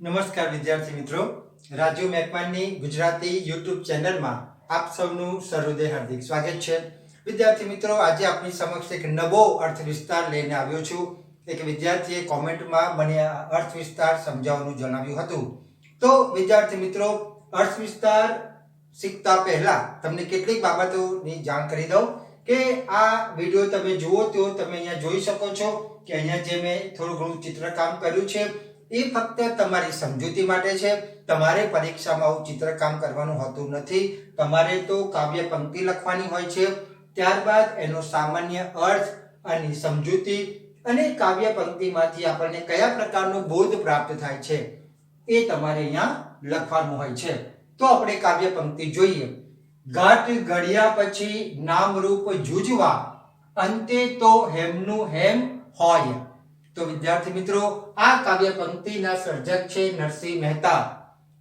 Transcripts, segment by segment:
નમસ્કાર વિદ્યાર્થી મિત્રો. રાજુ મેકવાનની ગુજરાતી યુટ્યુબ ચેનલમાં આપ સૌનું સહૃદય હાર્દિક સ્વાગત છે. વિદ્યાર્થી મિત્રો, આજે આપની સમક્ષ એક નવો અર્થ વિસ્તાર લઈને આવ્યો છું. એક વિદ્યાર્થીએ કોમેન્ટમાં મને અર્થ વિસ્તાર સમજાવવાનું જણાવ્યું હતું. તો વિદ્યાર્થી મિત્રો અર્થ વિસ્તાર શીખતા પહેલા તમને કેટલીક બાબતોની જાણ કરી દઉં કે આ વીડિયો તમે જુઓ તો તમે અહીંયા જોઈ શકો છો કે અહીંયા જે મેં થોડું ઘણું ચિત્રકામ કર્યું છે. એ ફક્ત તમારી સમજૂતી માટે છે. તમારે પરીક્ષામાં આવું ચિત્રકામ કરવાનું હોતું નથી. તમારે તો કાવ્ય પંક્તિ લખવાની હોય છે. ત્યારબાદ એનો સામાન્ય અર્થ અને સમજૂતી અને કાવ્ય પંક્તિમાંથી આપણને કયા પ્રકારનો બોધ પ્રાપ્ત થાય છે એ તમારે અહીંયા લખવાનું હોય છે. તો આપણે કાવ્ય પંક્તિ જોઈએ. ગાંઠ ઘડ્યા પછી નામરૂપ જુજવા. અંતે તો હેમનું હેમ હોય. તો વિદ્યાર્થી મિત્રો, આ કાવ્ય પંક્તિના સર્જક છે નરસિંહ મહેતા.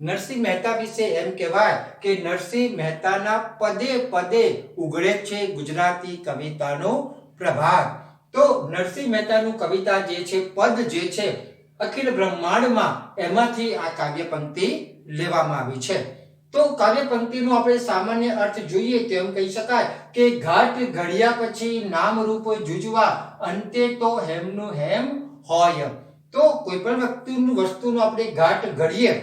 નરસિંહ મહેતા વિશે એમ કહેવાય કે નરસિંહ મહેતાના પદે પદે ઉઘડે છે ગુજરાતી કવિતાનો પ્રભાત તો નરસિંહ મહેતાનું કવિતા જે છે, પદ જે છે, અખિલ બ્રહ્માંડમાં એમાંથી આ કાવ્ય પંક્તિ લેવામાં આવી છે. તો કાવ્યપંક્તિનો આપણે સામાન્ય અર્થ જોઈએ તો એમ કહી શકાય કે ઘાટ ઘડ્યા પછી નામ રૂપ જુજવા, અંતે તો હેમનું હેમ હોય. તો કોઈ પણ વ્યક્તિનું વસ્તુનો આપણે ઘાટ ઘડીએ.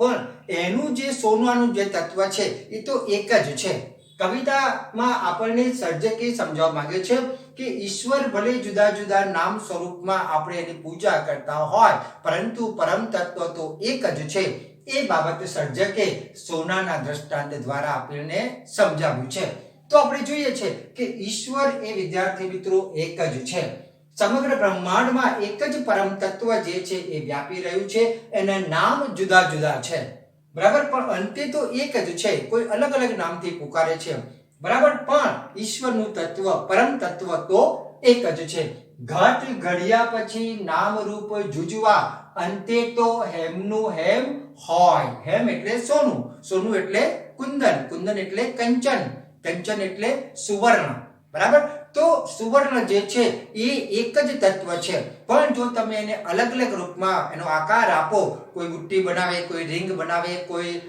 પણ એનું જે સોનાનું જે તત્વ છે, એ તો એક જ છે. કવિતામાં આપણને સર્જકે સમજાવવા માંગે છે કે ઈશ્વર ભલે જુદા જુદા નામ સ્વરૂપમાં આપણે એની પૂજા કરતા હોય, પરંતુ પરમ તત્વ તો એક જ છે. એ બાબત સર્જકે સોનાના દ્રષ્ટાંત દ્વારા આપણને સમજાવ્યું છે. તો આપણે જોઈએ છે કે ઈશ્વર એ વિદ્યાર્થી મિત્રો એક જ છે. સમગ્ર બ્રહ્માંડમાં એક જ પરમ તત્વ જે છે એ વ્યાપી રહ્યું છે એના નામ જુદા જુદા છે. બરાબર? પણ અંતે તો એક જ છે. કોઈ અલગ અલગ નામથી પુકારે છે બરાબર? પણ ઈશ્વરનું તત્વ, પરમ તત્વ તો એક જ છે. ઘટ ઘડ્યા પછી નામ રૂપ જુજવા. અંતે તો હેમનું હેમ હોય. હેમ એટલે સોનું. સોનું એટલે કુંદન. કુંદન એટલે કંચન. કંચન એટલે સુવર્ણ. બરાબર? તો સુવર્ણ જે છે, એ એક જ તત્વ છે. પણ જો તમે એને અલગ અલગ રૂપમાં એનો આકાર આપો, કોઈ બુટ્ટી બનાવે, કોઈ રિંગ બનાવે, કોઈ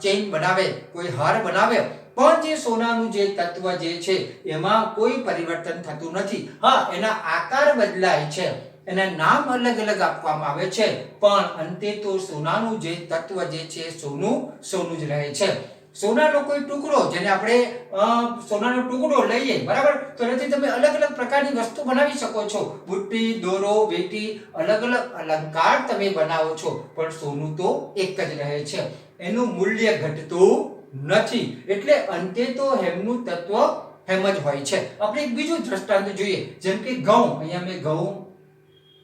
ચેઇન બનાવે, કોઈ હાર બનાવે પણ જે સોનાનું જે તત્વ જે છે, એમાં કોઈ પરિવર્તન થતું નથી. હા, એના આકાર બદલાય છે. એના નામ અલગ અલગ આપવામાં આવે છે. પણ અંતે તો સોનાનું જે તત્વ જે છે, સોનું સોનું જ રહે છે. સોનાનો કોઈ ટુકડો જેને આપણે સોનાનો ટુકડો લઈએ, બરાબર? તો એનાથી તમે અલગ અલગ પ્રકારની વસ્તુ બનાવી શકો છો. બુટ્ટી, દોરો, વેટી, અલગ અલગ અલંકાર તમે બનાવો છો. પણ સોનું તો એક જ રહે છે. એનું મૂલ્ય ઘટતું નથી. એટલે અંતે તો હેમનું તત્વ હેમ જ હોય છે. આપણે એક બીજું દ્રષ્ટાંત જોઈએ. જેમ કે ઘઉં. અહીંયા મેં ઘઉં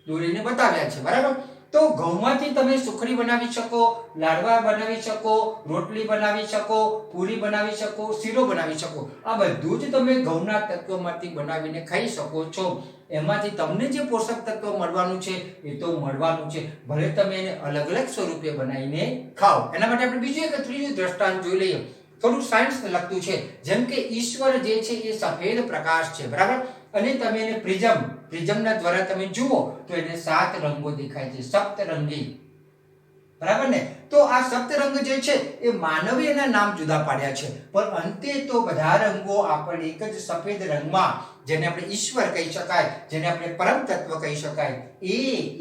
દોરીને બતાવ્યા છે. બરાબર? તો ઘઉંમાંથી તમે સુખડી બનાવી શકો, લાડવા બનાવી શકો, રોટલી બનાવી શકો, પૂરી બનાવી શકો, શીરો બનાવી શકો. આ બધું જ તમે ઘઉંના તત્વોમાંથી બનાવીને ખાઈ શકો છો. એમાંથી તમને જે પોષક તત્વ મળવાનું છે, એ તો મળવાનું છે. ભલે તમે એને અલગ અલગ સ્વરૂપે બનાવીને ખાઓ. એના માટે આપણે બીજું એક ત્રીજું દ્રષ્ટાંત જોઈ લઈએ. થોડું સાયન્સ લગતું છે. જેમ કે ઈશ્વર જે છે એ સફેદ પ્રકાશ છે, બરાબર? અને તમે એને પ્રિઝમ પ્રિઝમના દ્વારા તમે જુઓ તો એને સાત રંગો દેખાય છે સપ્તરંગી બરાબર ને? તો આ સપ્તરંગ જે છે, એ માનવીયના નામ જુદા પાડ્યા છે. પણ અંતે તો બધા રંગો આપણને એક જ સફેદ રંગમાં જેને આપણે ઈશ્વર કહી શકાય, જેને આપણે પરમ તત્વ કહી શકાય, એ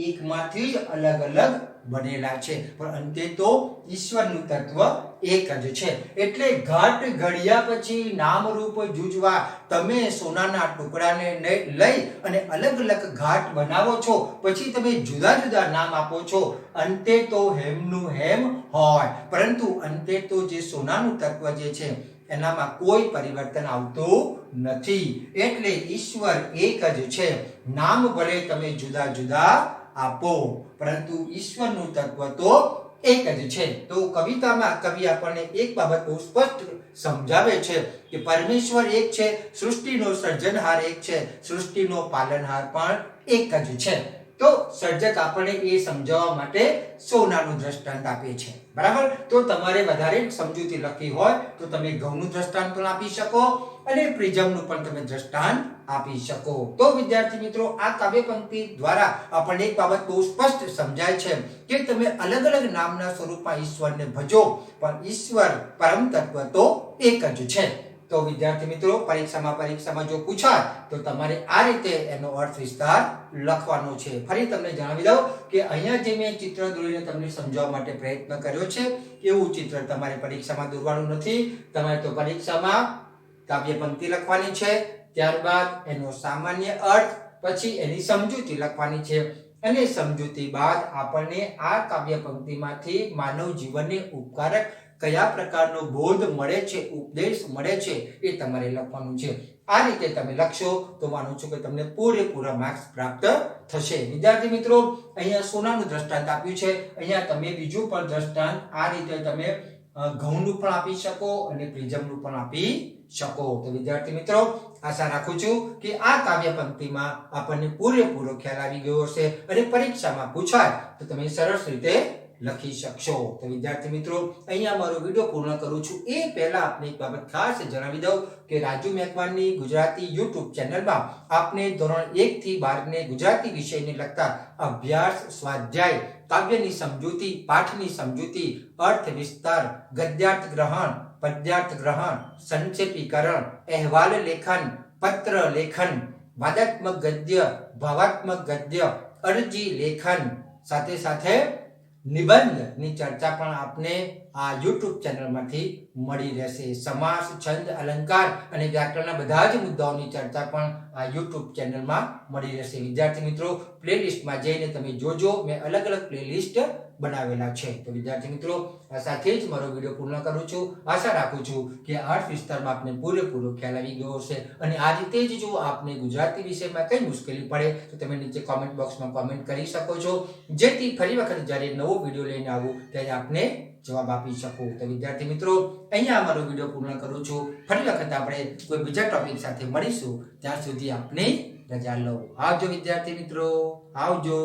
એકમાંથી જ અલગ અલગ બનેલા છે. પણ અંતે તો ઈશ્વરનું તત્વ એક જ છે. એટલે ઘાટ ઘડ્યા પછી નામરૂપ જુજવા, તમે સોનાના ટુકડાને લઈ લઈ અને અલગ અલગ ઘાટ બનાવો છો, પછી તમે જુદા જુદા નામ આપો છો. અંતે તો હેમનું હેમ હોય. પરંતુ અંતે તો જે સોનાનું તત્વ જે છે, એનામાં કોઈ પરિવર્તન આવતું નથી. એટલે ઈશ્વર એક જ છે. નામ ભલે તમે જુદા જુદા આપો, પરંતુ ઈશ્વરનું તત્વ તો એક જ છે. તો કવિતામાં કવિ આપણને એક બાબત બહુ સ્પષ્ટ સમજાવે છે કે પરમેશ્વર એક છે, સૃષ્ટિનો સર્જનહાર એક છે, સૃષ્ટિનો પાલનહાર પણ એક જ છે. તો સર્જક આપણને એ સમજાવવા માટે સોનાનું દ્રષ્ટાંત આપે છે. બરાબર? તો તમારે વધારે સમજૂતી લખી હોય તો તમે ઘઉંનું દ્રષ્ટાંત પણ આપી શકો અને પ્રિઝમનું પણ તમે દ્રષ્ટાંત આપી શકો. તો વિદ્યાર્થી મિત્રો, આ કાવ્ય પંક્તિ દ્વારા આપણને એક બાબત બહુ સ્પષ્ટ સમજાય છે કે તમે અલગ અલગ નામના સ્વરૂપમાં ઈશ્વરને ભજો, પણ ઈશ્વર પરમ તત્વ તો એક જ છે. તો વિદ્યાર્થી મિત્રો, પરીક્ષામાં પરીક્ષામાં જો પૂછાય, તો તમારે આ રીતે એનો અર્થ વિસ્તાર લખવાનો છે. ફરી તમને જણાવી દઉં કે અહીંયા જે મેં ચિત્ર દોરીને તમને સમજાવવા માટે પ્રયત્ન કર્યો છે, એવું ચિત્ર તમારે પરીક્ષામાં દોરવાનું નથી. તમારે તો પરીક્ષામાં કાવ્ય પંક્તિ લખવાની છે, ત્યારબાદ એનો સામાન્ય અર્થ, પછી એની સમજૂતી લખવાની છે. અને સમજૂતી બાદ આપણને આ કાવ્ય પંક્તિમાંથી માનવ જીવનને ઉપકારક કયા પ્રકારનો બોધ મળે છે, ઉપદેશ મળે છે એ તમારે લખવાનું છે. આ રીતે તમે લખશો તો માનું છું કે તમને પૂરેપૂરા માર્ક્સ પ્રાપ્ત થશે. વિદ્યાર્થી મિત્રો, અહીંયા સોનાનું દ્રષ્ટાંત આપ્યું છે. અહીંયા તમે બીજું પણ દ્રષ્ટાંત આ રીતે તમે ઘઉંનું પણ આપી શકો અને પ્રિઝમનું પણ આપી શકો. તો વિદ્યાર્થી મિત્રો, આશા રાખું છું કે આ કાવ્ય પંક્તિમાં આપણને પૂરેપૂરો ખ્યાલ આવી ગયો હશે અને પરીક્ષામાં પૂછાય તો તમે સરસ રીતે લખી શકશો. તો વિદ્યાર્થી મિત્રો, અહીંયા મારો વીડિયો પૂર્ણ કરું છું. એ પહેલા આપને એક બાબત ખાસ જણાવી દઉં કે રાજુ મેકવાનની ગુજરાતી યુટ્યુબ ચેનલમાં આપને ધોરણ એક થી બાર ને ગુજરાતી વિષયને લગતા અભ્યાસ, સ્વાધ્યાય, કાવ્યની સમજૂતી, પાઠની સમજૂતી, અર્થ વિસ્તાર, ગદ્યાર્થ ગ્રહણ, પદ્યાર્થ ગ્રહણ, સંક્ષેપીકરણ, અહેવાલ લેખન, પત્ર લેખન, વાદાત્મક ગદ્ય, ભાવાત્મક ગદ્ય, અરજી લેખન. સાથે સાથે નિબંધની ચર્ચા પણ આપને આ યુટ્યુબ ચેનલમાંથી મળી રહેશે. સમાસ, છંદ, અલંકાર અને વ્યાકરણના બધા જ મુદ્દાઓની ચર્ચા પણ આ યુટ્યુબ ચેનલમાં મળી રહેશે. વિદ્યાર્થી મિત્રો પ્લેલિસ્ટમાં જઈને તમે જોજો. મેં અલગ અલગ પ્લેલિસ્ટ બનાવેલા છે. તો વિદ્યાર્થી મિત્રો, આ સાથે જ મારો વીડિયો પૂર્ણ કરું છું. આશા રાખું છું કે અર્થ વિસ્તારમાં આપને પૂરેપૂરો ખ્યાલ આવી ગયો હશે. અને આ રીતે જ જો આપને ગુજરાતી વિષયમાં કઈ મુશ્કેલી પડે, તો તમે નીચે કોમેન્ટ બોક્સમાં કોમેન્ટ કરી શકો છો. જેથી ફરી વખત જ્યારે નવો વીડિયો લઈને આવું, ત્યારે આપને જવાબ આપી શકું. તો વિદ્યાર્થી મિત્રો, અહીંયા મારો વીડિયો પૂર્ણ કરું છું. ફરી વખત આપણે કોઈ બીજા ટોપિક સાથે મળીશું. ત્યાં સુધી આપને રજા લઉં. આવજો વિદ્યાર્થી મિત્રો. આવજો.